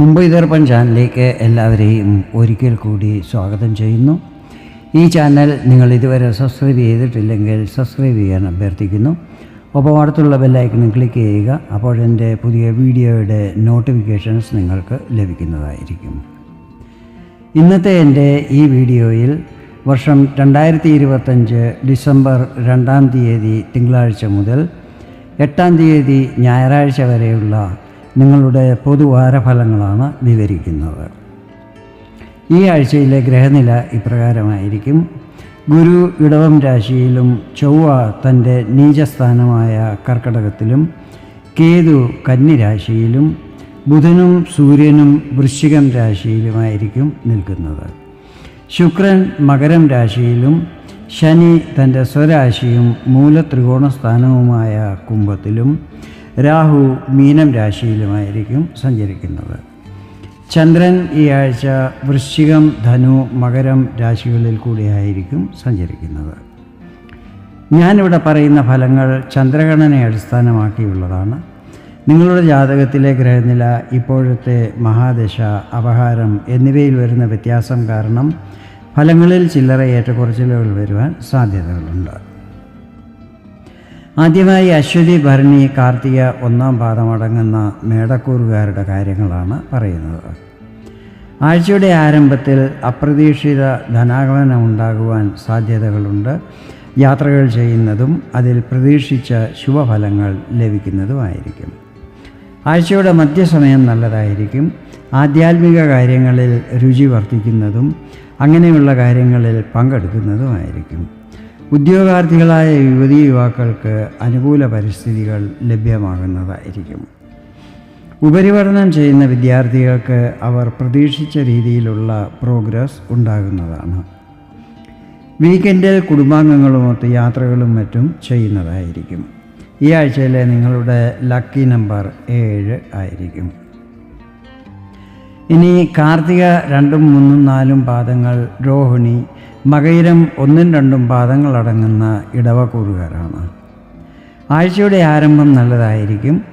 മുംബൈ ദർപ്പൺ ചാനലിലേക്ക് എല്ലാവരെയും ഒരിക്കൽ കൂടി സ്വാഗതം ചെയ്യുന്നു. ഈ ചാനൽ നിങ്ങൾ ഇതുവരെ സബ്സ്ക്രൈബ് ചെയ്തിട്ടില്ലെങ്കിൽ സബ്സ്ക്രൈബ് ചെയ്യാൻ അഭ്യർത്ഥിക്കുന്നു. ഒപ്പം അടുത്തുള്ള ബെല്ലൈക്കണും ക്ലിക്ക് ചെയ്യുക അപ്പോൾ എന്റെ പുതിയ വീഡിയോയുടെ നോട്ടിഫിക്കേഷൻസ് നിങ്ങൾക്ക് ലഭിക്കുന്നതായിരിക്കും. ഇന്നത്തെ എന്റെ ഈ വീഡിയോയിൽ വർഷം രണ്ടായിരത്തി ഇരുപത്തഞ്ച് ഡിസംബർ രണ്ടാം തീയതി തിങ്കളാഴ്ച മുതൽ എട്ടാം തീയതി ഞായറാഴ്ച വരെയുള്ള നിങ്ങളുടെ പൊതുവാരഫലങ്ങളാണ് വിവരിക്കുന്നത്. ഈ ആഴ്ചയിലെ ഗ്രഹനില ഇപ്രകാരമായിരിക്കും. ഗുരു ഇടവം രാശിയിലും ചൊവ്വ തന്റെ നീചസ്ഥാനമായ കർക്കടകത്തിലും കേതു കന്നിരാശിയിലും ബുധനും സൂര്യനും വൃശ്ചികം രാശിയിലുമായിരിക്കും നിൽക്കുന്നത്. ശുക്രൻ മകരം രാശിയിലും ശനി തന്റെ സ്വരാശിയും മൂലത്രികോണ സ്ഥാനവുമായ കുംഭത്തിലും രാഹു മീനം രാശിയിലുമായിരിക്കും സഞ്ചരിക്കുന്നത്. ചന്ദ്രൻ ഈ ആഴ്ച വൃശ്ചികം ധനു മകരം രാശികളിൽ കൂടിയായിരിക്കും സഞ്ചരിക്കുന്നത്. ഞാനിവിടെ പറയുന്ന ഫലങ്ങൾ ചന്ദ്രഗണനെ അടിസ്ഥാനമാക്കിയുള്ളതാണ്. നിങ്ങളുടെ ജാതകത്തിലെ ഗ്രഹനില ഇപ്പോഴത്തെ മഹാദശ അപഹാരം എന്നിവയിൽ വരുന്ന വ്യത്യാസം കാരണം ഫലങ്ങളിൽ ചില്ലറ ഏറ്റക്കുറച്ചിലുകൾ വരുവാൻ സാധ്യതകളുണ്ട്. ആദ്യമായി അശ്വതി ഭരണി കാർത്തിക ഒന്നാം പാദമടങ്ങുന്ന മേടക്കൂറുകാരുടെ കാര്യങ്ങളാണ് പറയുന്നത്. ആഴ്ചയുടെ ആരംഭത്തിൽ അപ്രതീക്ഷിത ധനാഗമനം ഉണ്ടാകുവാൻ സാധ്യതകളുണ്ട്. യാത്രകൾ ചെയ്യുന്നതും അതിൽ പ്രതീക്ഷിച്ച ശുഭഫലങ്ങൾ ലഭിക്കുന്നതുമായിരിക്കും. ആഴ്ചയുടെ മധ്യസമയം നല്ലതായിരിക്കും. ആധ്യാത്മിക കാര്യങ്ങളിൽ രുചി വർദ്ധിക്കുന്നതും അങ്ങനെയുള്ള കാര്യങ്ങളിൽ പങ്കെടുക്കുന്നതുമായിരിക്കും. ഉദ്യോഗാർത്ഥികളായ യുവതി യുവാക്കൾക്ക് അനുകൂല പരിസ്ഥിതികൾ ലഭ്യമാകുന്നതായിരിക്കും. ഉപരിപഠനം ചെയ്യുന്ന വിദ്യാർത്ഥികൾക്ക് അവർ പ്രതീക്ഷിച്ച രീതിയിലുള്ള പ്രോഗ്രസ് ഉണ്ടാകുന്നതാണ്. വീക്കെൻഡിൽ കുടുംബാംഗങ്ങളുമൊത്ത് യാത്രകളും മറ്റും ചെയ്യുന്നതായിരിക്കും. ഈ ആഴ്ചയിലെ നിങ്ങളുടെ ലക്കി നമ്പർ ഏഴ് ആയിരിക്കും. ഇനി കാർത്തിക രണ്ടും മൂന്നും നാലും പാദങ്ങൾ രോഹിണി മകയിരം ഒന്നും രണ്ടും പാദങ്ങളടങ്ങുന്ന ഇടവക്കൂറുകാരാണ് ആഴ്ചയുടെ ആരംഭം നല്ലതായിരിക്കും.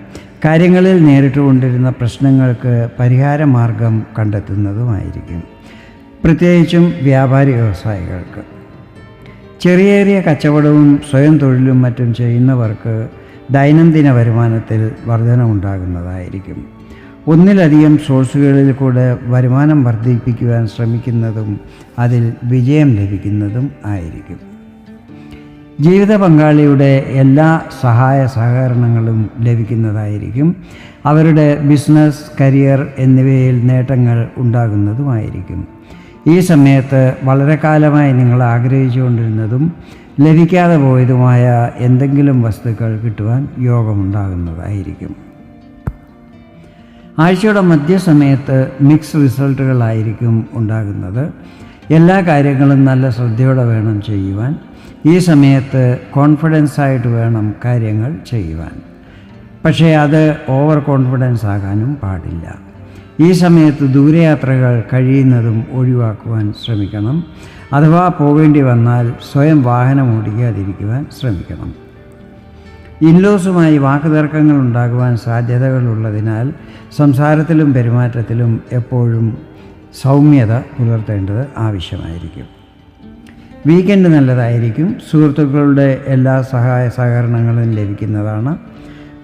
കാര്യങ്ങളിൽ നേരിട്ടുകൊണ്ടിരുന്ന പ്രശ്നങ്ങൾക്ക് പരിഹാരമാർഗം കണ്ടെത്തുന്നതുമായിരിക്കും. പ്രത്യേകിച്ചും വ്യാപാരി വ്യവസായികൾക്ക്. ചെറിയ ചെറിയ കച്ചവടവും സ്വയം തൊഴിലും മറ്റും ചെയ്യുന്നവർക്ക് ദൈനംദിന വരുമാനത്തിൽ വർധന ഉണ്ടാകുന്നതായിരിക്കും ഒന്നിലധികം സോഴ്സുകളിൽ കൂടെ വരുമാനം വർദ്ധിപ്പിക്കുവാൻ ശ്രമിക്കുന്നതും അതിൽ വിജയം ലഭിക്കുന്നതും ആയിരിക്കും. ജീവിത പങ്കാളിയുടെ എല്ലാ സഹായ സഹകരണങ്ങളും ലഭിക്കുന്നതായിരിക്കും. അവരുടെ ബിസിനസ് കരിയർ എന്നിവയിൽ നേട്ടങ്ങൾ ഉണ്ടാകുന്നതുമായിരിക്കും. ഈ സമയത്ത് വളരെ കാലമായി നിങ്ങൾ ആഗ്രഹിച്ചുകൊണ്ടിരുന്നതും ലഭിക്കാതെ പോയതുമായ എന്തെങ്കിലും വസ്തുക്കൾ കിട്ടുവാൻ യോഗമുണ്ടാകുന്നതായിരിക്കും. ആഴ്ചയുടെ മധ്യസമയത്ത് മിക്സ് റിസൾട്ടുകളായിരിക്കും ഉണ്ടാകുന്നത്. എല്ലാ കാര്യങ്ങളും നല്ല ശ്രദ്ധയോടെ വേണം ചെയ്യുവാൻ. ഈ സമയത്ത് കോൺഫിഡൻസ് ആയിട്ട് വേണം കാര്യങ്ങൾ ചെയ്യുവാൻ. പക്ഷേ അത് ഓവർ കോൺഫിഡൻസ് ആകാനും പാടില്ല. ഈ സമയത്ത് ദൂരയാത്രകൾ കഴിയുന്നതും ഒഴിവാക്കുവാൻ ശ്രമിക്കണം. അഥവാ പോകേണ്ടി വന്നാൽ സ്വയം വാഹനം ഓടിക്കാതിരിക്കുവാൻ ശ്രമിക്കണം. ഇൻലോസുമായി വാക്കുതർക്കങ്ങൾ ഉണ്ടാകുവാൻ സാധ്യതകളുള്ളതിനാൽ സംസാരത്തിലും പെരുമാറ്റത്തിലും എപ്പോഴും സൗമ്യത പുലർത്തേണ്ടത് ആവശ്യമായിരിക്കും. വീക്കെൻഡ് നല്ലതായിരിക്കും. സുഹൃത്തുക്കളുടെ എല്ലാ സഹായ സഹകരണങ്ങളും ലഭിക്കുന്നതാണ്.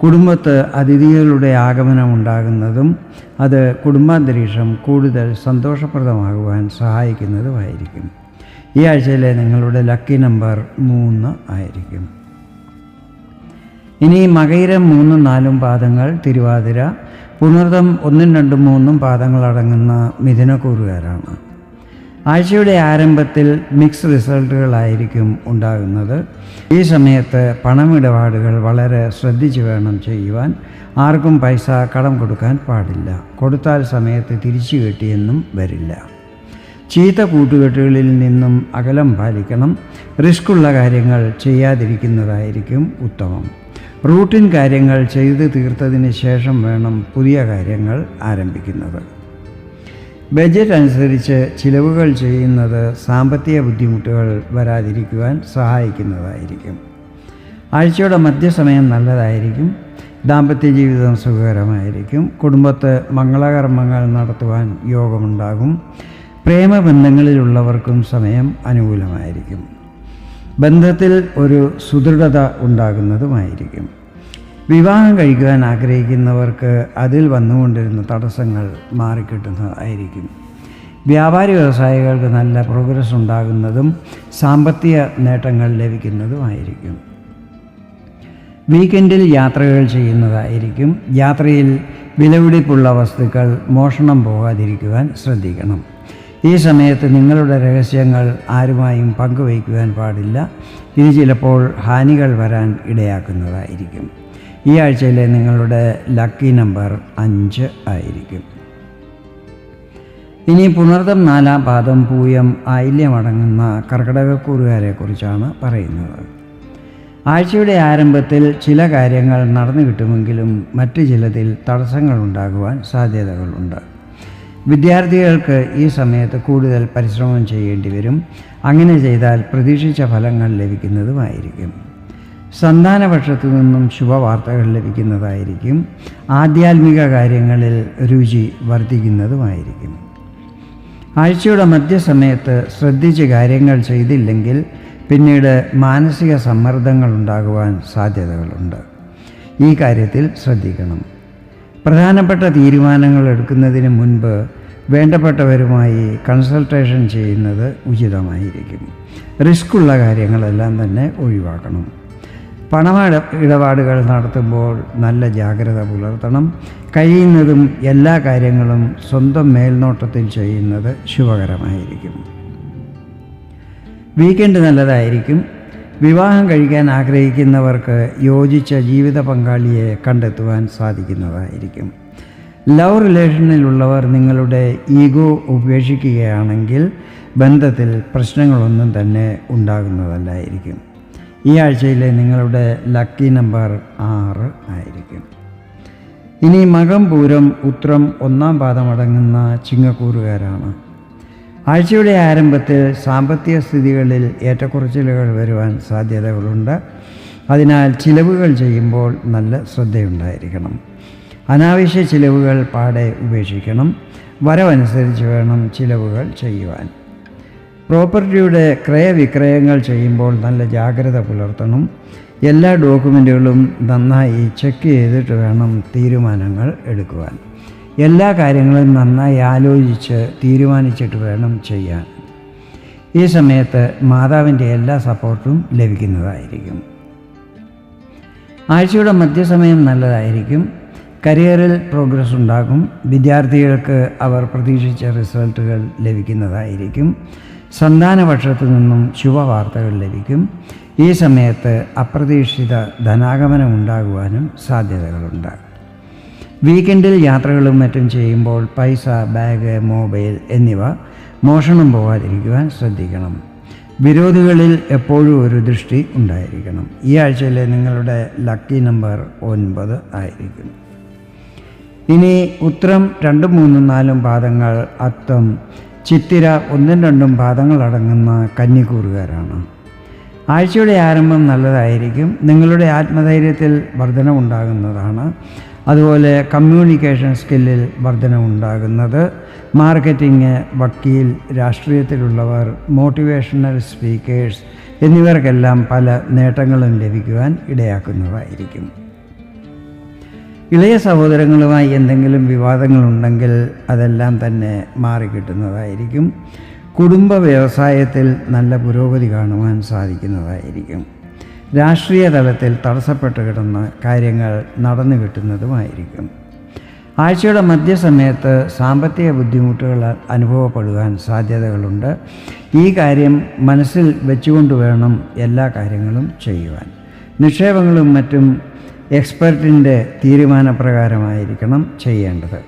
കുടുംബത്ത് അതിഥികളുടെ ആഗമനം ഉണ്ടാകുന്നതും അത് കുടുംബാന്തരീക്ഷം കൂടുതൽ സന്തോഷപ്രദമാകുവാൻ സഹായിക്കുന്നതുമായിരിക്കും. ഈ ആഴ്ചയിലെ നിങ്ങളുടെ ലക്കി നമ്പർ മൂന്ന് ആയിരിക്കും. ഇനി മകയിരം മൂന്നും നാലും പാദങ്ങൾ തിരുവാതിര പുണർതം ഒന്നും രണ്ടും മൂന്നും പാദങ്ങളടങ്ങുന്ന മിഥുനക്കൂറുകാരാണ്. ആഴ്ചയുടെ ആരംഭത്തിൽ മിക്സ് റിസൾട്ടുകളായിരിക്കും ഉണ്ടാകുന്നത്. ഈ സമയത്ത് പണമിടപാടുകൾ വളരെ ശ്രദ്ധിച്ചു വേണം ചെയ്യുവാൻ. ആർക്കും പൈസ കടം കൊടുക്കാൻ പാടില്ല. കൊടുത്താൽ സമയത്ത് തിരിച്ചു കിട്ടിയെന്നും വരില്ല. ചീത്ത കൂട്ടുകെട്ടുകളിൽ നിന്നും അകലം പാലിക്കണം. റിസ്ക്കുള്ള കാര്യങ്ങൾ ചെയ്യാതിരിക്കുന്നതായിരിക്കും ഉത്തമം. റൂട്ടിൻ കാര്യങ്ങൾ ചെയ്തു തീർത്തതിന് ശേഷം വേണം പുതിയ കാര്യങ്ങൾ ആരംഭിക്കുന്നത്. ബജറ്റ് അനുസരിച്ച് ചിലവുകൾ ചെയ്യുന്നത് സാമ്പത്തിക ബുദ്ധിമുട്ടുകൾ വരാതിരിക്കുവാൻ സഹായിക്കുന്നതായിരിക്കും. ആഴ്ചയുടെ മധ്യസമയം നല്ലതായിരിക്കും. ദാമ്പത്യ ജീവിതം സുഖകരമായിരിക്കും. കുടുംബത്ത് മംഗളകർമ്മങ്ങൾ നടത്തുവാൻ യോഗമുണ്ടാകും. പ്രേമബന്ധങ്ങളിലുള്ളവർക്കും സമയം അനുകൂലമായിരിക്കും. ബന്ധത്തിൽ ഒരു സുദൃഢത ഉണ്ടാകുന്നതുമായിരിക്കും. വിവാഹം കഴിക്കുവാൻ ആഗ്രഹിക്കുന്നവർക്ക് അതിൽ വന്നുകൊണ്ടിരുന്ന തടസ്സങ്ങൾ മാറിക്കിട്ടുന്നതായിരിക്കും. വ്യാപാരി വ്യവസായികൾക്ക് നല്ല പ്രോഗ്രസ് ഉണ്ടാകുന്നതും സാമ്പത്തിക നേട്ടങ്ങൾ ലഭിക്കുന്നതുമായിരിക്കും. വീക്കെൻഡിൽ യാത്രകൾ ചെയ്യുന്നതായിരിക്കും. യാത്രയിൽ വിലപിടിപ്പുള്ള വസ്തുക്കൾ മോഷണം പോകാതിരിക്കുവാൻ ശ്രദ്ധിക്കണം. ഈ സമയത്ത് നിങ്ങളുടെ രഹസ്യങ്ങൾ ആരുമായും പങ്കുവയ്ക്കുവാൻ പാടില്ല. ഇത് ചിലപ്പോൾ ഹാനികൾ വരാൻ ഇടയാക്കുന്നതായിരിക്കും. ഈ ആഴ്ചയിലെ നിങ്ങളുടെ ലക്കി നമ്പർ അഞ്ച് ആയിരിക്കും. ഇനി പുണർതം നാലാം പാദം പൂയം ആയില്യമടങ്ങുന്ന കർക്കിടകക്കൂറുകാരെക്കുറിച്ചാണ് പറയുന്നത്. ആഴ്ചയുടെ ആരംഭത്തിൽ ചില കാര്യങ്ങൾ നടന്നു കിട്ടുമെങ്കിലും മറ്റു ചിലതിൽ തടസ്സങ്ങൾ ഉണ്ടാകുവാൻ സാധ്യതകളുണ്ട്. വിദ്യാർത്ഥികൾക്ക് ഈ സമയത്ത് കൂടുതൽ പരിശ്രമം ചെയ്യേണ്ടി വരും. അങ്ങനെ ചെയ്താൽ പ്രതീക്ഷിച്ച ഫലങ്ങൾ ലഭിക്കുന്നതുമായിരിക്കും. സന്താനപക്ഷത്തു നിന്നും ശുഭവാർത്തകൾ ലഭിക്കുന്നതായിരിക്കും. ആധ്യാത്മിക കാര്യങ്ങളിൽ രുചി വർദ്ധിക്കുന്നതുമായിരിക്കും. ആഴ്ചയുടെ മധ്യസമയത്ത് ശ്രദ്ധിച്ച് കാര്യങ്ങൾ ചെയ്തില്ലെങ്കിൽ പിന്നീട് മാനസിക സമ്മർദ്ദങ്ങൾ ഉണ്ടാകുവാൻ സാധ്യതകളുണ്ട്. ഈ കാര്യത്തിൽ ശ്രദ്ധിക്കണം. പ്രധാനപ്പെട്ട തീരുമാനങ്ങൾ എടുക്കുന്നതിന് മുൻപ് വേണ്ടപ്പെട്ടവരുമായി കൺസൾട്ടേഷൻ ചെയ്യുന്നത് ഉചിതമായിരിക്കും. റിസ്ക്കുള്ള കാര്യങ്ങളെല്ലാം തന്നെ ഒഴിവാക്കണം. പണ ഇടപാടുകൾ നടത്തുമ്പോൾ നല്ല ജാഗ്രത പുലർത്തണം. കഴിയുന്നതും എല്ലാ കാര്യങ്ങളും സ്വന്തം മേൽനോട്ടത്തിൽ ചെയ്യുന്നത് ശുഭകരമായിരിക്കും. വീക്കെൻഡ് നല്ലതായിരിക്കും. വിവാഹം കഴിക്കാൻ ആഗ്രഹിക്കുന്നവർക്ക് യോജിച്ച ജീവിത പങ്കാളിയെ കണ്ടെത്തുവാൻ സാധിക്കുന്നതായിരിക്കും. ലവ് റിലേഷനിലുള്ളവർ നിങ്ങളുടെ ഈഗോ ഉപേക്ഷിക്കുകയാണെങ്കിൽ ബന്ധത്തിൽ പ്രശ്നങ്ങളൊന്നും തന്നെ ഉണ്ടാകുന്നതല്ലായിരിക്കും. ഈ ആഴ്ചയിലെ നിങ്ങളുടെ ലക്കി നമ്പർ ആറ് ആയിരിക്കും. ഇനി മകം പൂരം ഉത്രം ഒന്നാം പാദമടങ്ങുന്ന ചിങ്ങക്കൂറുകാരാണ്. ആഴ്ചയുടെ ആരംഭത്തിൽ സാമ്പത്തിക സ്ഥിതികളിൽ ഏറ്റക്കുറച്ചിലുകൾ വരുവാൻ സാധ്യതകളുണ്ട്. അതിനാൽ ചിലവുകൾ ചെയ്യുമ്പോൾ നല്ല ശ്രദ്ധയുണ്ടായിരിക്കണം. അനാവശ്യ ചിലവുകൾ പാടെ ഉപേക്ഷിക്കണം. വരവനുസരിച്ച് വേണം ചിലവുകൾ ചെയ്യുവാൻ. പ്രോപ്പർട്ടിയുടെ ക്രയവിക്രയങ്ങൾ ചെയ്യുമ്പോൾ നല്ല ജാഗ്രത പുലർത്തണം. എല്ലാ ഡോക്യുമെന്റുകളും നന്നായി ചെക്ക് ചെയ്തിട്ട് വേണം തീരുമാനങ്ങൾ എടുക്കുവാൻ. എല്ലാ കാര്യങ്ങളും നന്നായി ആലോചിച്ച് തീരുമാനിച്ചിട്ട് വേണം ചെയ്യാൻ. ഈ സമയത്ത് മാതാവിന്റെ എല്ലാ സപ്പോർട്ടും ലഭിക്കുന്നതായിരിക്കും. ആഴ്ചയുടെ മധ്യസമയം നല്ലതായിരിക്കും. കരിയറിൽ പ്രോഗ്രസ് ഉണ്ടാകും. വിദ്യാർത്ഥികൾക്ക് അവർ പ്രതീക്ഷിച്ച റിസൾട്ടുകൾ ലഭിക്കുന്നതായിരിക്കും. സന്താനപക്ഷത്തു നിന്നും ശുഭവാർത്തകൾ ലഭിക്കും. ഈ സമയത്ത് അപ്രതീക്ഷിത ധനാഗമനം ഉണ്ടാകുവാനും സാധ്യതകളുണ്ട്. വീക്കെൻഡിൽ യാത്രകളും മറ്റും ചെയ്യുമ്പോൾ പൈസ ബാഗ് മൊബൈൽ എന്നിവ മോഷണം പോകാതിരിക്കുവാൻ ശ്രദ്ധിക്കണം. വിരോധികളിൽ എപ്പോഴും ഒരു ദൃഷ്ടി ഉണ്ടായിരിക്കണം. ഈ ആഴ്ചയിലെ നിങ്ങളുടെ ലക്കി നമ്പർ ഒൻപത് ആയിരിക്കും ഇനി ഉത്തരം രണ്ടും മൂന്നും നാലും പാദങ്ങൾ അത്തം ചിത്തിര ഒന്നും രണ്ടും പാദങ്ങളടങ്ങുന്ന കന്നിക്കൂറുകാരാണ്. ആഴ്ചയുടെ ആരംഭം നല്ലതായിരിക്കും. നിങ്ങളുടെ ആത്മധൈര്യത്തിൽ വർധനവുണ്ടാകുന്നതാണ്. അതുപോലെ കമ്മ്യൂണിക്കേഷൻ സ്കില്ലിൽ വർധനമുണ്ടാകുന്നത് മാർക്കറ്റിംഗ് വക്കീൽ രാഷ്ട്രീയത്തിലുള്ളവർ മോട്ടിവേഷണൽ സ്പീക്കേഴ്സ് എന്നിവർക്കെല്ലാം പല നേട്ടങ്ങളും ലഭിക്കുവാൻ ഇടയാക്കുന്നതായിരിക്കും. ഇളയ സഹോദരങ്ങളുമായി എന്തെങ്കിലും വിവാദങ്ങളുണ്ടെങ്കിൽ അതെല്ലാം തന്നെ മാറിക്കിട്ടുന്നതായിരിക്കും കുടുംബ വ്യവസായത്തിൽ നല്ല പുരോഗതി കാണുവാൻ സാധിക്കുന്നതായിരിക്കും. രാഷ്ട്രീയ തലത്തിൽ തടസ്സപ്പെട്ട് കിടന്ന കാര്യങ്ങൾ നടന്നു കിട്ടുന്നതുമായിരിക്കും. ആഴ്ചയുടെ മധ്യസമയത്ത് സാമ്പത്തിക ബുദ്ധിമുട്ടുകൾ അനുഭവപ്പെടുവാൻ സാധ്യതകളുണ്ട്. ഈ കാര്യം മനസ്സിൽ വെച്ചുകൊണ്ട് വേണം എല്ലാ കാര്യങ്ങളും ചെയ്യുവാൻ. നിക്ഷേപങ്ങളും മറ്റും എക്സ്പെർട്ടിന്റെ തീരുമാനപ്രകാരമായിരിക്കണം ചെയ്യേണ്ടത്.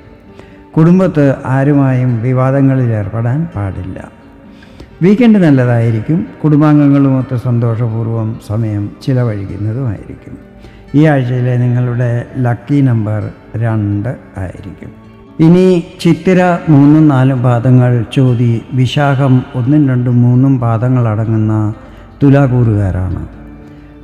കുടുംബത്ത് ആരുമായും വിവാദങ്ങളിൽ ഏർപ്പെടാൻ പാടില്ല. വീക്കെൻഡ് നല്ലതായിരിക്കും. കുടുംബാംഗങ്ങളുമൊത്ത് സന്തോഷപൂർവം സമയം ചിലവഴിക്കുന്നതുമായിരിക്കും. ഈ ആഴ്ചയിലെ നിങ്ങളുടെ ലക്കി നമ്പർ രണ്ട് ആയിരിക്കും. ഇനി ചിത്തിര മൂന്നും നാലും പാദങ്ങൾ ചോതി വിശാഖം ഒന്നും രണ്ടും മൂന്നും പാദങ്ങൾ അടങ്ങുന്ന തുലാകൂറുകാരാണ്.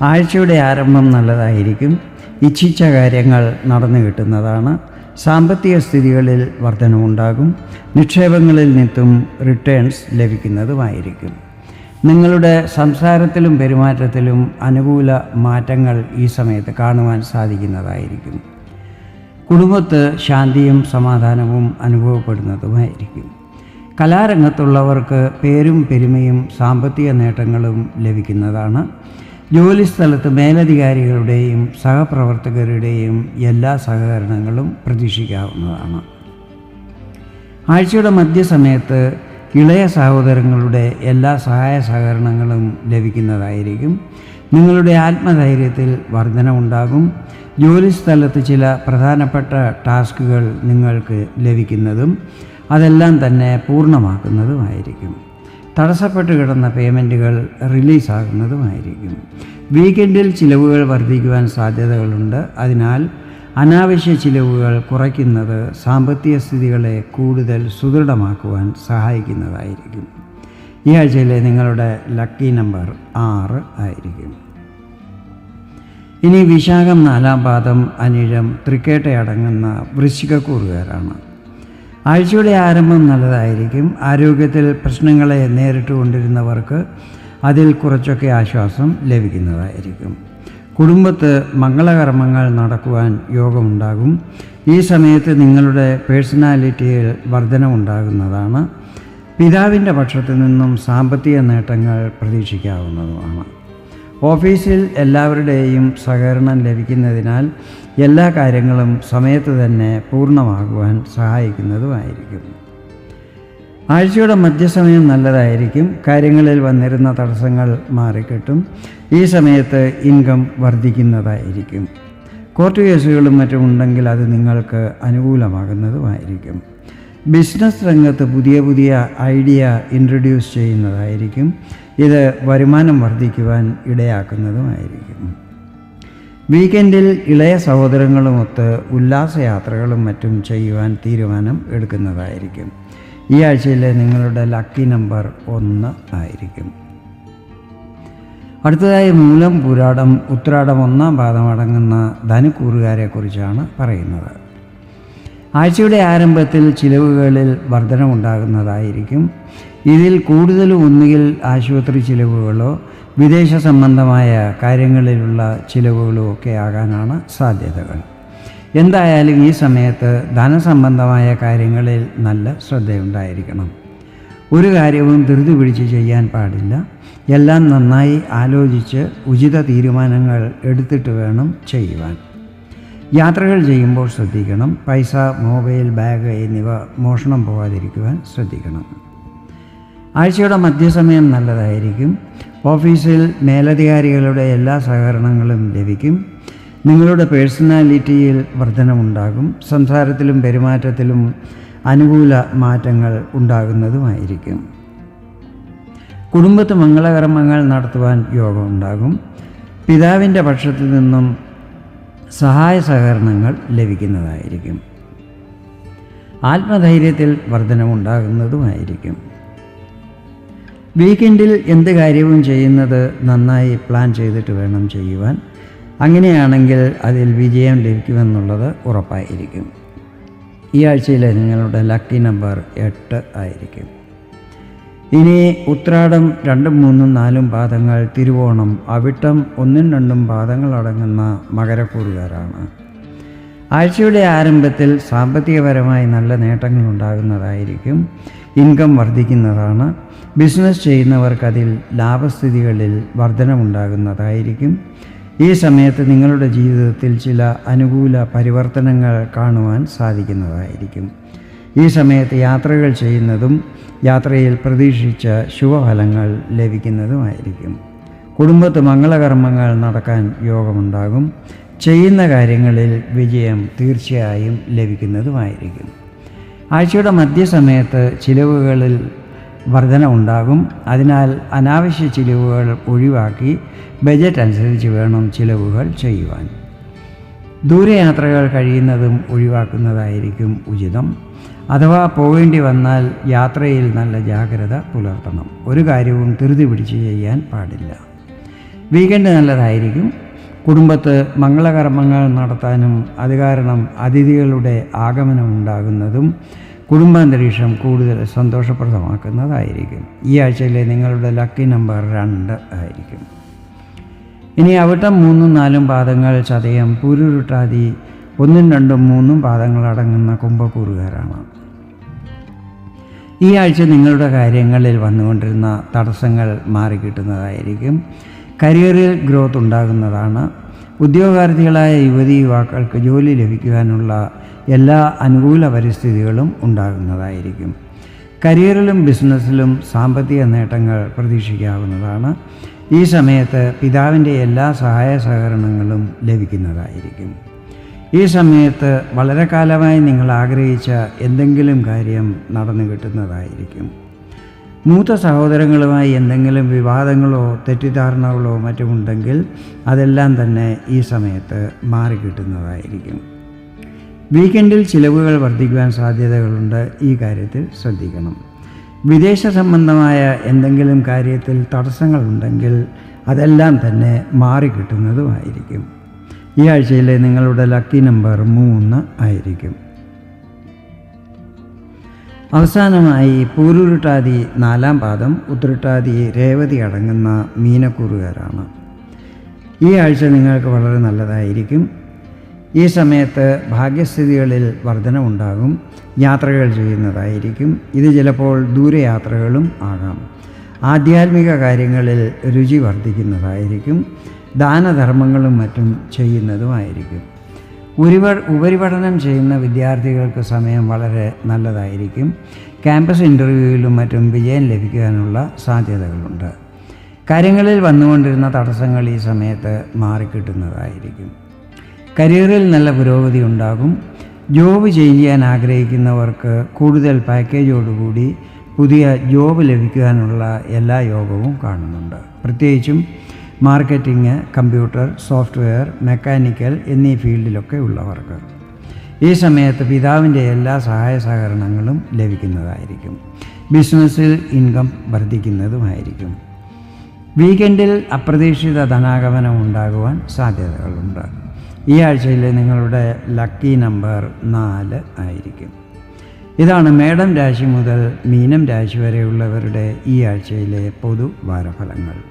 ആഴ്ചയുടെ ആരംഭം നല്ലതായിരിക്കും. ഇച്ഛിച്ച കാര്യങ്ങൾ നടന്നു കിട്ടുന്നതാണ്. സാമ്പത്തിക സ്ഥിതികളിൽ വർധനവുണ്ടാകും. നിക്ഷേപങ്ങളിൽ നിന്നും റിട്ടേൺസ് ലഭിക്കുന്നതുമായിരിക്കും. നിങ്ങളുടെ സംസാരത്തിലും പെരുമാറ്റത്തിലും അനുകൂല മാറ്റങ്ങൾ ഈ സമയത്ത് കാണുവാൻ സാധിക്കുന്നതായിരിക്കും. കുടുംബത്ത് ശാന്തിയും സമാധാനവും അനുഭവപ്പെടുന്നതുമായിരിക്കും. കലാരംഗത്തുള്ളവർക്ക് പേരും പെരുമയും സാമ്പത്തിക നേട്ടങ്ങളും ലഭിക്കുന്നതാണ്. ജോലിസ്ഥലത്ത് മേലധികാരികളുടെയും സഹപ്രവർത്തകരുടെയും എല്ലാ സഹകരണങ്ങളും പ്രതീക്ഷിക്കാവുന്നതാണ്. ആഴ്ചയുടെ മധ്യസമയത്ത് ഇളയ സഹോദരങ്ങളുടെ എല്ലാ സഹായ സഹകരണങ്ങളും ലഭിക്കുന്നതായിരിക്കും. നിങ്ങളുടെ ആത്മധൈര്യത്തിൽ വർധനമുണ്ടാകും ജോലിസ്ഥലത്ത് ചില പ്രധാനപ്പെട്ട ടാസ്കുകൾ നിങ്ങൾക്ക് ലഭിക്കുന്നതും അതെല്ലാം തന്നെ പൂർണമാക്കുന്നതുമായിരിക്കും. തടസ്സപ്പെട്ട് കിടന്ന പേയ്മെന്റുകൾ റിലീസാകുന്നതുമായിരിക്കും. വീക്കെൻഡിൽ ചിലവുകൾ വർദ്ധിക്കുവാൻ സാധ്യതകളുണ്ട്. അതിനാൽ അനാവശ്യ ചിലവുകൾ കുറയ്ക്കുന്നത് സാമ്പത്തിക സ്ഥിതികളെ കൂടുതൽ സുദൃഢമാക്കുവാൻ സഹായിക്കുന്നതായിരിക്കും. ഈ ആഴ്ചയിലെ നിങ്ങളുടെ ലക്കി നമ്പർ ആറ് ആയിരിക്കും. ഇനി വിശാഖം നാലാം പാദം അനിഴം തൃക്കേട്ടയടങ്ങുന്ന വൃശ്ചികക്കൂറുകാരാണ്. ആഴ്ചയുടെ ആരംഭം നല്ലതായിരിക്കും. ആരോഗ്യത്തിൽ പ്രശ്നങ്ങളെ നേരിട്ട് കൊണ്ടിരുന്നവർക്ക് അതിൽ കുറച്ചൊക്കെ ആശ്വാസം ലഭിക്കുന്നതായിരിക്കും. കുടുംബത്ത് മംഗളകർമ്മങ്ങൾ നടക്കുവാൻ യോഗമുണ്ടാകും. ഈ സമയത്ത് നിങ്ങളുടെ പേഴ്സണാലിറ്റിയിൽ വർധനമുണ്ടാകുന്നതാണ് പിതാവിന്റെ പക്ഷത്തു നിന്നും സാമ്പത്തിക നേട്ടങ്ങൾ പ്രതീക്ഷിക്കാവുന്നതുമാണ്. ഓഫീസിൽ എല്ലാവരുടെയും സഹകരണം ലഭിക്കുന്നതിനാൽ എല്ലാ കാര്യങ്ങളും സമയത്ത് തന്നെ പൂർണമാകുവാൻ സഹായിക്കുന്നതുമായിരിക്കും. ആഴ്ചയുടെ മധ്യസമയം നല്ലതായിരിക്കും. കാര്യങ്ങളിൽ വന്നിരുന്ന തടസ്സങ്ങൾ മാറിക്കിട്ടും. ഈ സമയത്ത് ഇൻകം വർദ്ധിക്കുന്നതായിരിക്കും. കോർട്ട് കേസുകളും മറ്റും ഉണ്ടെങ്കിൽ അത് നിങ്ങൾക്ക് അനുകൂലമാകുന്നതുമായിരിക്കും. ബിസിനസ് രംഗത്ത് പുതിയ പുതിയ ഐഡിയ ഇൻട്രൊഡ്യൂസ് ചെയ്യുന്നതായിരിക്കും. ഇത് വരുമാനം വർദ്ധിക്കുവാൻ ഇടയാക്കുന്നതുമായിരിക്കും. വീക്കെൻഡിൽ ഇളയ സഹോദരങ്ങളുമൊത്ത് ഉല്ലാസയാത്രകളും മറ്റും ചെയ്യുവാൻ തീരുമാനം എടുക്കുന്നതായിരിക്കും. ഈ ആഴ്ചയിലെ നിങ്ങളുടെ ലക്കി നമ്പർ ഒന്ന് ആയിരിക്കും. അടുത്തതായി മൂലം പുരാടം ഉത്രാടം ഒന്നാം പാദം അടങ്ങുന്ന ധനുക്കൂറുകാരെക്കുറിച്ചാണ് പറയുന്നത്. ആഴ്ചയുടെ ആരംഭത്തിൽ ചിലവുകളിൽ വർധനമുണ്ടാകുന്നതായിരിക്കും. ഇതിൽ കൂടുതലും ഒന്നുകിൽ ആശുപത്രി ചിലവുകളോ വിദേശ സംബന്ധമായ കാര്യങ്ങളിലുള്ള ചിലവുകളും ഒക്കെ ആകാനാണ് സാധ്യതകൾ. എന്തായാലും ഈ സമയത്ത് ധനസംബന്ധമായ കാര്യങ്ങളിൽ നല്ല ശ്രദ്ധയുണ്ടായിരിക്കണം. ഒരു കാര്യവും ധൃതി പിടിച്ച് ചെയ്യാൻ പാടില്ല. എല്ലാം നന്നായി ആലോചിച്ച് ഉചിത തീരുമാനങ്ങൾ എടുത്തിട്ട് വേണം ചെയ്യുവാൻ. യാത്രകൾ ചെയ്യുമ്പോൾ ശ്രദ്ധിക്കണം. പൈസ മൊബൈൽ ബാഗ് എന്നിവ മോഷണം പോകാതിരിക്കുവാൻ ശ്രദ്ധിക്കണം. ആഴ്ചയുടെ മധ്യസമയം നല്ലതായിരിക്കും. ഓഫീസിൽ മേലധികാരികളുടെ എല്ലാ സഹകരണങ്ങളും ലഭിക്കും. നിങ്ങളുടെ പേഴ്സണാലിറ്റിയിൽ വർധനമുണ്ടാകും. സംസാരത്തിലും പെരുമാറ്റത്തിലും അനുകൂല മാറ്റങ്ങൾ ഉണ്ടാകുന്നതുമായിരിക്കും. കുടുംബത്ത് മംഗളകർമ്മങ്ങൾ നടത്തുവാൻ യോഗമുണ്ടാകും പിതാവിന്റെ പക്ഷത്തു നിന്നും സഹായ സഹകരണങ്ങൾ ലഭിക്കുന്നതായിരിക്കും. ആത്മധൈര്യത്തിൽ വർധനമുണ്ടാകുന്നതുമായിരിക്കും. വീക്കെൻഡിൽ എന്ത് കാര്യവും ചെയ്യുന്നത് നന്നായി പ്ലാൻ ചെയ്തിട്ട് വേണം ചെയ്യുവാൻ. അങ്ങനെയാണെങ്കിൽ അതിൽ വിജയം ലഭിക്കുമെന്നുള്ളത് ഉറപ്പായിരിക്കും. ഈ ആഴ്ചയിലെ നിങ്ങളുടെ ലക്കി നമ്പർ എട്ട് ആയിരിക്കും. ഇനി ഉത്രാടം രണ്ടും മൂന്നും നാലും പാദങ്ങൾ തിരുവോണം അവിട്ടം ഒന്നും രണ്ടും പാദങ്ങൾ അടങ്ങുന്ന മകരക്കൂറുകാരാണ്. ആഴ്ചയുടെ ആരംഭത്തിൽ സാമ്പത്തികപരമായി നല്ല നേട്ടങ്ങൾ ഉണ്ടാകുന്നതായിരിക്കും. ഇൻകം വർദ്ധിക്കുന്നതാണ്. ബിസിനസ് ചെയ്യുന്നവർക്ക് അതിൽ ലാഭസ്ഥിതികളിൽ വർധനമുണ്ടാകുന്നതായിരിക്കും. ഈ സമയത്ത് നിങ്ങളുടെ ജീവിതത്തിൽ ചില അനുകൂല പരിവർത്തനങ്ങൾ കാണുവാൻ സാധിക്കുന്നതായിരിക്കും. ഈ സമയത്ത് യാത്രകൾ ചെയ്യുന്നതും യാത്രയിൽ പ്രതീക്ഷിച്ച ശുഭഫലങ്ങൾ ലഭിക്കുന്നതുമായിരിക്കും. കുടുംബത്ത് മംഗളകർമ്മങ്ങൾ നടക്കാൻ യോഗമുണ്ടാകും. ചെയ്യുന്ന കാര്യങ്ങളിൽ വിജയം തീർച്ചയായും ലഭിക്കുന്നതുമായിരിക്കും. ആഴ്ചയുടെ മധ്യസമയത്ത് ചിലവുകളിൽ വർധന ഉണ്ടാകും അതിനാൽ അനാവശ്യ ചിലവുകൾ ഒഴിവാക്കി ബജറ്റ് അനുസരിച്ച് വേണം ചിലവുകൾ ചെയ്യുവാൻ. ദൂരയാത്രകൾ കഴിയുന്നതും ഒഴിവാക്കുന്നതായിരിക്കും ഉചിതം. അഥവാ പോകേണ്ടി വന്നാൽ യാത്രയിൽ നല്ല ജാഗ്രത പുലർത്തണം. ഒരു കാര്യവും ധൃതി പിടിച്ച് ചെയ്യാൻ പാടില്ല. വീക്കെൻഡ് നല്ലതായിരിക്കും. കുടുംബത്ത് മംഗളകർമ്മങ്ങൾ നടത്താനും അത് കാരണം അതിഥികളുടെ ആഗമനം ഉണ്ടാകുന്നതും കുടുംബാന്തരീക്ഷം കൂടുതൽ സന്തോഷപ്രദമാക്കുന്നതായിരിക്കും. ഈ ആഴ്ചയിലെ നിങ്ങളുടെ ലക്കി നമ്പർ രണ്ട് ആയിരിക്കും. ഇനി അവിട്ടം മൂന്നും നാലും പാദങ്ങൾ ചതയം പൂരുരുട്ടാതി ഒന്നും രണ്ടും മൂന്നും പാദങ്ങൾ അടങ്ങുന്ന കുംഭക്കൂറുകാരാണ്. ഈ ആഴ്ച നിങ്ങളുടെ കാര്യങ്ങളിൽ വന്നുകൊണ്ടിരുന്ന തടസ്സങ്ങൾ മാറിക്കിട്ടുന്നതായിരിക്കും. കരിയറിൽ ഗ്രോത്ത് ഉണ്ടാകുന്നതാണ്. ഉദ്യോഗാർത്ഥികളായ യുവതി യുവാക്കൾക്ക് ജോലി ലഭിക്കുവാനുള്ള എല്ലാ അനുകൂല പരിസ്ഥിതികളും ഉണ്ടാകുന്നതായിരിക്കും. കരിയറിലും ബിസിനസ്സിലും സാമ്പത്തിക നേട്ടങ്ങൾ പ്രതീക്ഷിക്കാവുന്നതാണ്. ഈ സമയത്ത് പിതാവിന്റെ എല്ലാ സഹായ സഹകരണങ്ങളും ലഭിക്കുന്നതായിരിക്കും. ഈ സമയത്ത് വളരെ കാലമായി നിങ്ങൾ ആഗ്രഹിച്ച എന്തെങ്കിലും കാര്യം നടന്നു കിട്ടുന്നതായിരിക്കും. മൂത്ത സഹോദരങ്ങളുമായി എന്തെങ്കിലും വിവാദങ്ങളോ തെറ്റിദ്ധാരണകളോ മറ്റുമുണ്ടെങ്കിൽ അതെല്ലാം തന്നെ ഈ സമയത്ത് മാറിക്കിട്ടുന്നതായിരിക്കും വീക്കെൻഡിൽ ചിലവുകൾ വർദ്ധിക്കുവാൻ സാധ്യതകളുണ്ട്. ഈ കാര്യത്തിൽ ശ്രദ്ധിക്കണം. വിദേശ സംബന്ധമായ എന്തെങ്കിലും കാര്യത്തിൽ തടസ്സങ്ങളുണ്ടെങ്കിൽ അതെല്ലാം തന്നെ മാറിക്കിട്ടുന്നതുമായിരിക്കും ഈ ആഴ്ചയിലെ നിങ്ങളുടെ ലക്കി നമ്പർ മൂന്ന് ആയിരിക്കും. അവസാനമായി പൂരുരുട്ടാതി നാലാം പാദം ഉത്രട്ടാതി രേവതി അടങ്ങുന്ന മീനക്കൂറുകാരാണ്. ഈ ആഴ്ച നിങ്ങൾക്ക് വളരെ നല്ലതായിരിക്കും. ഈ സമയത്ത് ഭാഗ്യസ്ഥിതികളിൽ വർധനമുണ്ടാകും യാത്രകൾ ചെയ്യുന്നതായിരിക്കും. ഇത് ചിലപ്പോൾ ദൂരയാത്രകളും ആകാം. ആധ്യാത്മിക കാര്യങ്ങളിൽ രുചി വർദ്ധിക്കുന്നതായിരിക്കും. ദാനധർമ്മങ്ങളും മറ്റും ചെയ്യുന്നതുമായിരിക്കും. ഉപരിപ ഉപരിപഠനം ചെയ്യുന്ന വിദ്യാർത്ഥികൾക്ക് സമയം വളരെ നല്ലതായിരിക്കും. ക്യാമ്പസ് ഇന്റർവ്യൂവിലും മറ്റും വിജയം ലഭിക്കാനുള്ള സാധ്യതകളുണ്ട്. കാര്യങ്ങളിൽ വന്നുകൊണ്ടിരുന്ന തടസ്സങ്ങൾ ഈ സമയത്ത് മാറിക്കിട്ടുന്നതായിരിക്കും. കരിയറിൽ നല്ല പുരോഗതി ഉണ്ടാകും. ജോബ് ചെയ്യാൻ ആഗ്രഹിക്കുന്നവർക്ക് കൂടുതൽ പാക്കേജോടുകൂടി പുതിയ ജോബ് ലഭിക്കാനുള്ള എല്ലാ യോഗവും കാണുന്നുണ്ട്. പ്രത്യേകിച്ചും മാർക്കറ്റിംഗ് കമ്പ്യൂട്ടർ സോഫ്റ്റ്വെയർ മെക്കാനിക്കൽ എന്നീ ഫീൽഡിലൊക്കെ ഉള്ളവർക്ക് ഈ സമയത്ത് പിതാവിന്റെ എല്ലാ സഹായ സഹകരണങ്ങളും ലഭിക്കുന്നതായിരിക്കും. ബിസിനസ്സിൽ ഇൻകം വർദ്ധിക്കുന്നതുമായിരിക്കും. വീക്കെൻഡിൽ അപ്രതീക്ഷിത ധനാഗമനം ഉണ്ടാകുവാൻ സാധ്യതകളുണ്ട്. ഈ ആഴ്ചയിലെ നിങ്ങളുടെ ലക്കി നമ്പർ നാല് ആയിരിക്കും. ഇതാണ് മേടം രാശി മുതൽ മീനം രാശി വരെയുള്ളവരുടെ ഈ ആഴ്ചയിലെ പൊതു വാരഫലങ്ങൾ